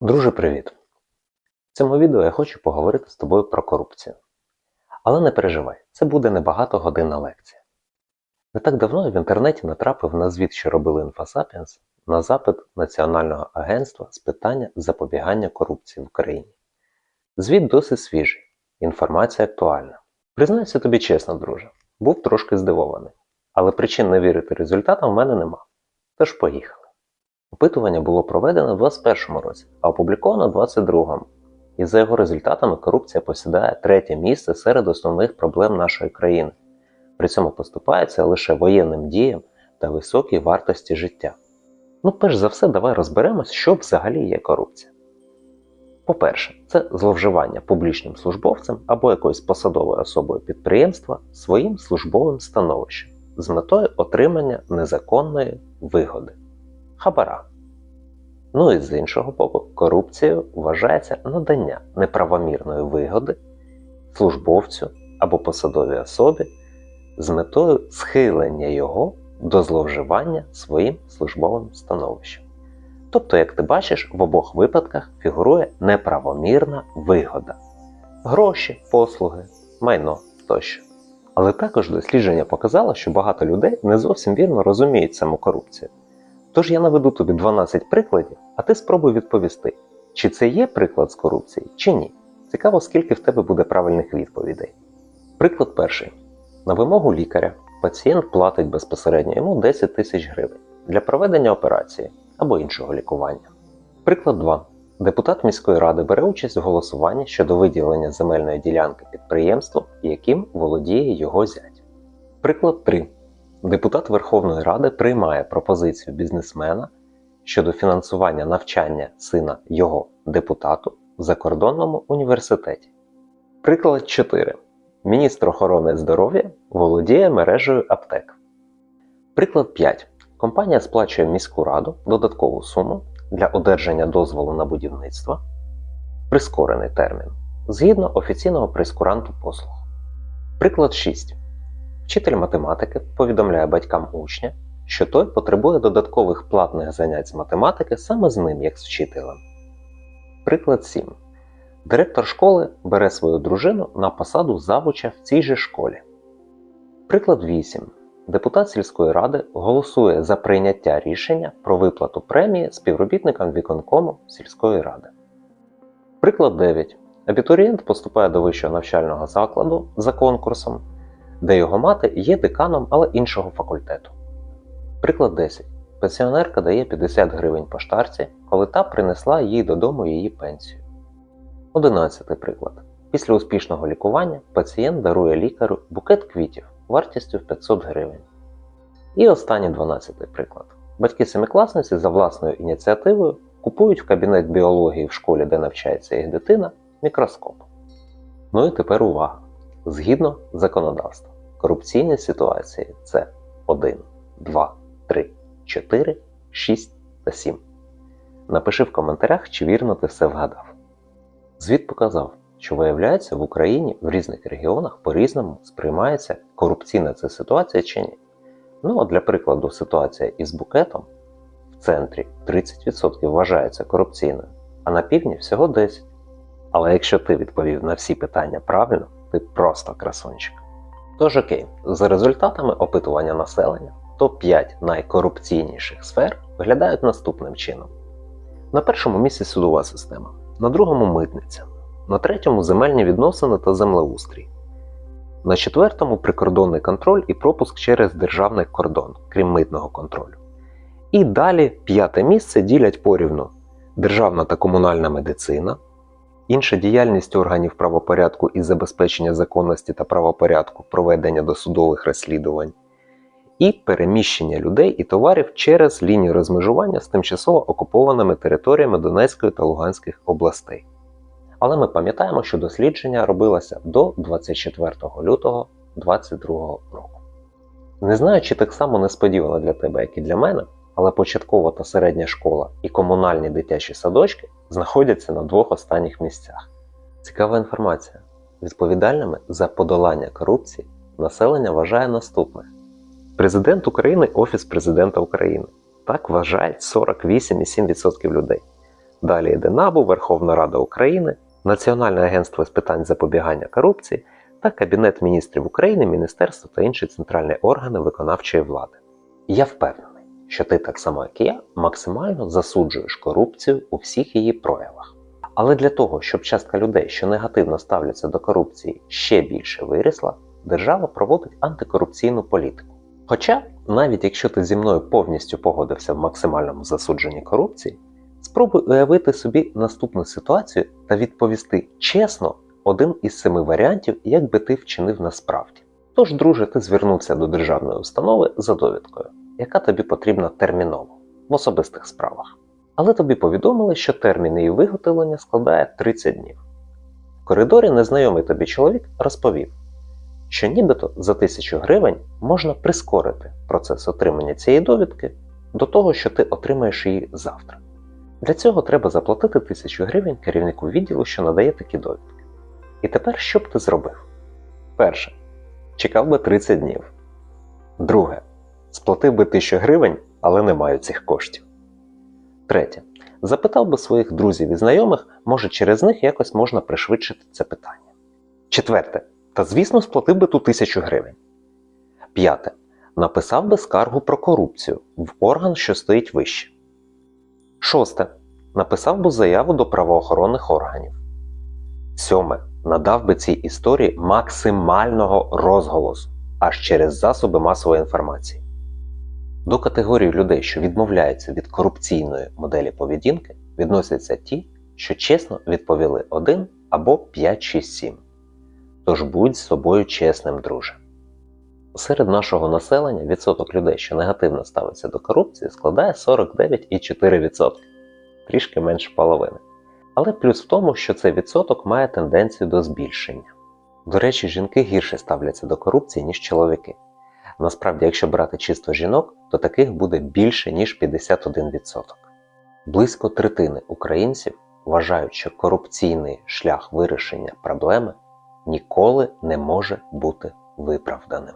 Друже, привіт! В цьому відео я хочу поговорити з тобою про корупцію. Але не переживай, це буде небагато годинна лекція. Не так давно я в інтернеті натрапив на звіт, що робили InfoSapiens, на запит Національного агентства з питання запобігання корупції в Україні. Звіт досить свіжий, інформація актуальна. Признаюся тобі чесно, друже, був трошки здивований, але причин не вірити результатам в мене нема. Тож поїхали. Опитування було проведено в 2021 році, а опубліковано в 2022. І за його результатами корупція посідає третє місце серед основних проблем нашої країни. При цьому поступається лише воєнним діям та високій вартості життя. Ну, перш за все, давай розберемось, що взагалі є корупція. По-перше, це зловживання публічним службовцем або якоюсь посадовою особою підприємства своїм службовим становищем з метою отримання незаконної вигоди хабара. Ну і з іншого боку, корупцією вважається надання неправомірної вигоди службовцю або посадовій особі з метою схилення його до зловживання своїм службовим становищем. Тобто, як ти бачиш, в обох випадках фігурує неправомірна вигода гроші, послуги, майно тощо. Але також дослідження показало, що багато людей не зовсім вірно розуміють саму корупцію. Тож я наведу тобі 12 прикладів, а ти спробуй відповісти, чи це є приклад з корупції, чи ні. Цікаво, скільки в тебе буде правильних відповідей. Приклад перший. На вимогу лікаря пацієнт платить безпосередньо йому 10 тисяч гривень для проведення операції або іншого лікування. Приклад 2. Депутат міської ради бере участь в голосуванні щодо виділення земельної ділянки підприємству, яким володіє його зять. Приклад 3. Депутат Верховної Ради приймає пропозицію бізнесмена щодо фінансування навчання сина його депутату в закордонному університеті. Приклад 4. Міністр охорони здоров'я володіє мережею аптек. Приклад 5. Компанія сплачує міську раду додаткову суму для одержання дозволу на будівництво прискорений термін згідно офіційного прескуранту послуг. Приклад 6. Вчитель математики повідомляє батькам учня, що той потребує додаткових платних занять з математики саме з ним, як з вчителем. Приклад 7. Директор школи бере свою дружину на посаду завуча в цій же школі. Приклад 8. Депутат сільської ради голосує за прийняття рішення про виплату премії співробітникам віконкому сільської ради. Приклад 9. Абітурієнт поступає до вищого навчального закладу за конкурсом де його мати є деканом, але іншого факультету. Приклад 10. Пенсіонерка дає 50 гривень поштарці, коли та принесла їй додому її пенсію. 11 приклад. Після успішного лікування пацієнт дарує лікарю букет квітів вартістю в 500 гривень. І останній 12 приклад. Батьки семикласниці за власною ініціативою купують в кабінет біології в школі, де навчається їх дитина, мікроскоп. Ну і тепер увага! Згідно законодавства, корупційні ситуації це 1, 2, 3, 4, 6 та 7. Напиши в коментарях, чи вірно ти все вгадав. Звіт показав, що виявляється в Україні в різних регіонах по-різному сприймається корупційна ця ситуація чи ні. Ну а для прикладу, ситуація із букетом в центрі 30% вважається корупційною, а на півдні всього 10%. Але якщо ти відповів на всі питання правильно, ти просто красунчик. Тож окей, за результатами опитування населення, топ-5 найкорупційніших сфер виглядають наступним чином: на першому місці судова система, на другому митниця, на третьому земельні відносини та землеустрій, на четвертому прикордонний контроль і пропуск через державний кордон, крім митного контролю. І далі п'яте місце ділять порівну державна та комунальна медицина, Інша діяльність органів правопорядку і забезпечення законності та правопорядку проведення досудових розслідувань, і переміщення людей і товарів через лінію розмежування з тимчасово окупованими територіями Донецької та Луганських областей. Але ми пам'ятаємо, що дослідження робилося до 24 лютого 2022 року. Не знаю, чи так само несподівано для тебе, як і для мене, але початкова та середня школа і комунальні дитячі садочки знаходяться на двох останніх місцях. Цікава інформація. Відповідальними за подолання корупції населення вважає наступне: Президент України Офіс президента України. Так вважають 48,7% людей. Далі йде НАБУ, Верховна Рада України, Національне агентство з питань запобігання корупції та Кабінет міністрів України, Міністерство та інші центральні органи виконавчої влади. Я впевнений, що ти так само, як і я, максимально засуджуєш корупцію у всіх її проявах. Але для того, щоб частка людей, що негативно ставляться до корупції, ще більше вирісла, держава проводить антикорупційну політику. Хоча, навіть якщо ти зі мною повністю погодився в максимальному засудженні корупції, спробуй уявити собі наступну ситуацію та відповісти чесно один із семи варіантів, як би ти вчинив насправді. Тож, друже, ти звернувся до державної установи за довідкою, яка тобі потрібна терміново в особистих справах. Але тобі повідомили, що термін її виготовлення складає 30 днів. В коридорі незнайомий тобі чоловік розповів, що нібито за 1000 гривень можна прискорити процес отримання цієї довідки до того, що ти отримаєш її завтра. Для цього треба заплатити 1000 гривень керівнику відділу, що надає такі довідки. І тепер що б ти зробив? Перше. Чекав би 30 днів. Друге. Сплатив би 1000 гривень, але не маю цих коштів. Третє. Запитав би своїх друзів і знайомих, може через них якось можна пришвидшити це питання. Четверте. Та звісно, сплатив би ту тисячу гривень. П'яте. Написав би скаргу про корупцію в орган, що стоїть вище. Шосте. Написав би заяву до правоохоронних органів. Сьоме. Надав би цій історії максимального розголосу аж через засоби масової інформації. До категорії людей, що відмовляються від корупційної моделі поведінки, відносяться ті, що чесно відповіли 1 або 5, 6, 7. Тож будь з собою чесним, друже. Серед нашого населення відсоток людей, що негативно ставиться до корупції, складає 49,4%, трішки менше половини. Але плюс в тому, що цей відсоток має тенденцію до збільшення. До речі, жінки гірше ставляться до корупції, ніж чоловіки. Насправді, якщо брати чисто жінок, то таких буде більше, ніж 51%. Близько третини українців вважають, що корупційний шлях вирішення проблеми ніколи не може бути виправданим.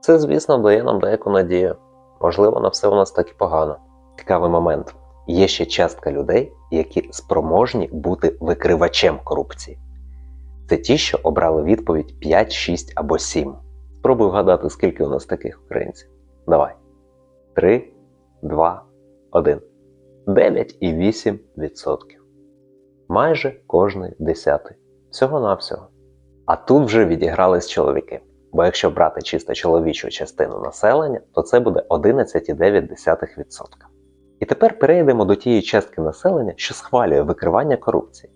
Це, звісно, дає нам деяку надію. Можливо, на все у нас так і погано. Цікавий момент. Є ще частка людей, які спроможні бути викривачем корупції. Це ті, що обрали відповідь 5, 6 або 7. Спробуй вгадати, скільки у нас таких українців. Давай. 3, 2, 1. 9,8%. Майже кожний десятий. Всього-навсього. А тут вже відігрались чоловіки. Бо якщо брати чисто чоловічу частину населення, то це буде 11,9%. І тепер перейдемо до тієї частки населення, що схвалює викривання корупції.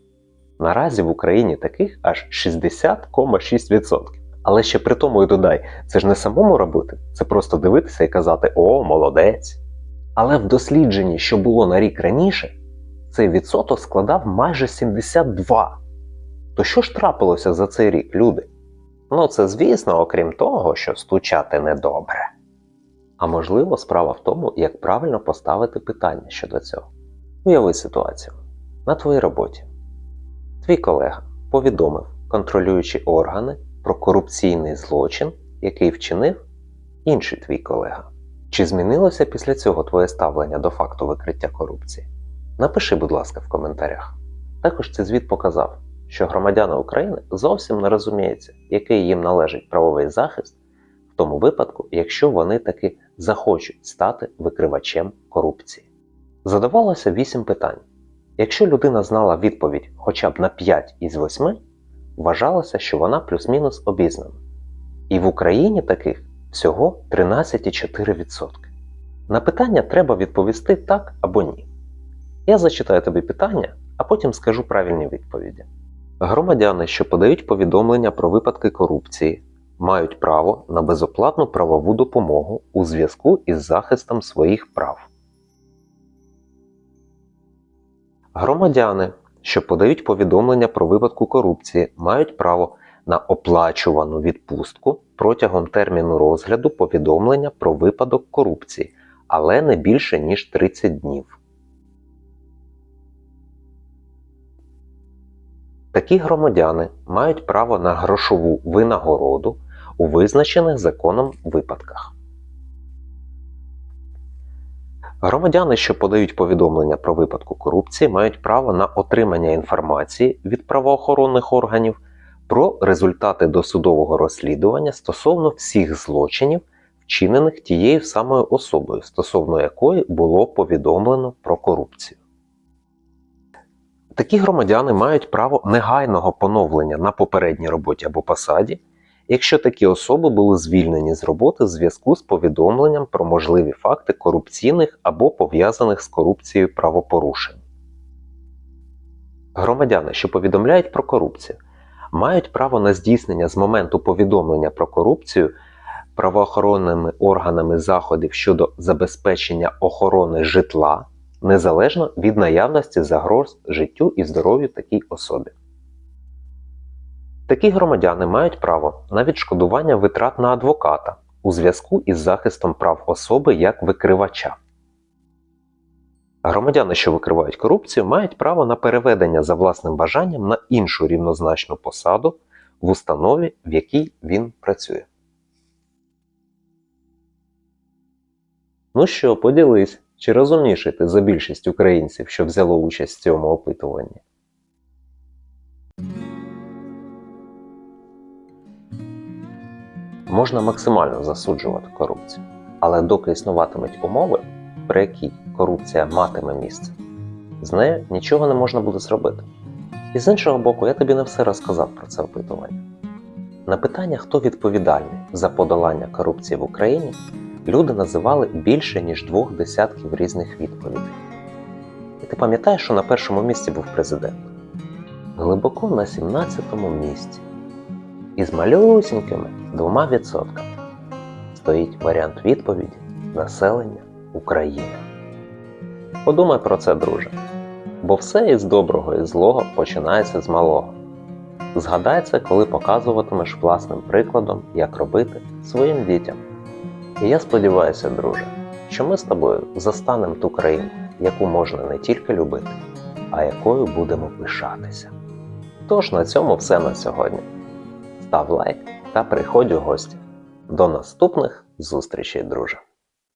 Наразі в Україні таких аж 60,6%. Але ще при тому і додай, це ж не самому робити, це просто дивитися і казати О, молодець. Але в дослідженні, що було на рік раніше, цей відсоток складав майже 72. То що ж трапилося за цей рік, люди? Ну, це звісно, окрім того, що стучати недобре. А можливо, справа в тому, як правильно поставити питання щодо цього. Уяви ситуацію. На твоїй роботі. Твій колега повідомив контролюючі органи про корупційний злочин, який вчинив інший твій колега. Чи змінилося після цього твоє ставлення до факту викриття корупції? Напиши, будь ласка, в коментарях. Також цей звіт показав, що громадяни України зовсім не розуміються, який їм належить правовий захист в тому випадку, якщо вони таки захочуть стати викривачем корупції. Задавалося 8 питань. Якщо людина знала відповідь хоча б на 5 із 8, вважалося, що вона плюс-мінус обізнана. І в Україні таких всього 13,4%. На питання треба відповісти так або ні. Я зачитаю тобі питання, а потім скажу правильні відповіді. Громадяни, що подають повідомлення про випадки корупції, мають право на безоплатну правову допомогу у зв'язку із захистом своїх прав. Громадяни, що подають повідомлення про випадку корупції, мають право на оплачувану відпустку протягом терміну розгляду повідомлення про випадок корупції, але не більше ніж 30 днів. Такі громадяни мають право на грошову винагороду у визначених законом випадках. Громадяни, що подають повідомлення про випадку корупції, мають право на отримання інформації від правоохоронних органів про результати досудового розслідування стосовно всіх злочинів, вчинених тією самою особою, стосовно якої було повідомлено про корупцію. Такі громадяни мають право негайного поновлення на попередній роботі або посаді, якщо такі особи були звільнені з роботи в зв'язку з повідомленням про можливі факти корупційних або пов'язаних з корупцією правопорушень. Громадяни, що повідомляють про корупцію, мають право на здійснення з моменту повідомлення про корупцію правоохоронними органами заходів щодо забезпечення охорони житла незалежно від наявності загроз життю і здоров'ю такій особі. Такі громадяни мають право на відшкодування витрат на адвоката у зв'язку із захистом прав особи як викривача. Громадяни, що викривають корупцію, мають право на переведення за власним бажанням на іншу рівнозначну посаду в установі, в якій він працює. Ну що, поділись, чи розумніший ти за більшість українців, що взяло участь в цьому опитуванні? Можна максимально засуджувати корупцію, але доки існуватимуть умови, при якій корупція матиме місце, з нею нічого не можна буде зробити. І з іншого боку, я тобі не все розказав про це опитування. На питання, хто відповідальний за подолання корупції в Україні, люди називали більше ніж двох десятків різних відповідей. І ти пам'ятаєш, що на першому місці був президент? Глибоко на 17-му місці. І з малюсінькими двома відсотками стоїть варіант відповіді населення України. Подумай про це, друже. Бо все із доброго і злого починається з малого. Згадай це, коли показуватимеш власним прикладом, як робити своїм дітям. І я сподіваюся, друже, що ми з тобою застанемо ту країну, яку можна не тільки любити, а якою будемо пишатися. Тож на цьому все на сьогодні. Став лайк та приходь у гості. До наступних зустрічей, друже!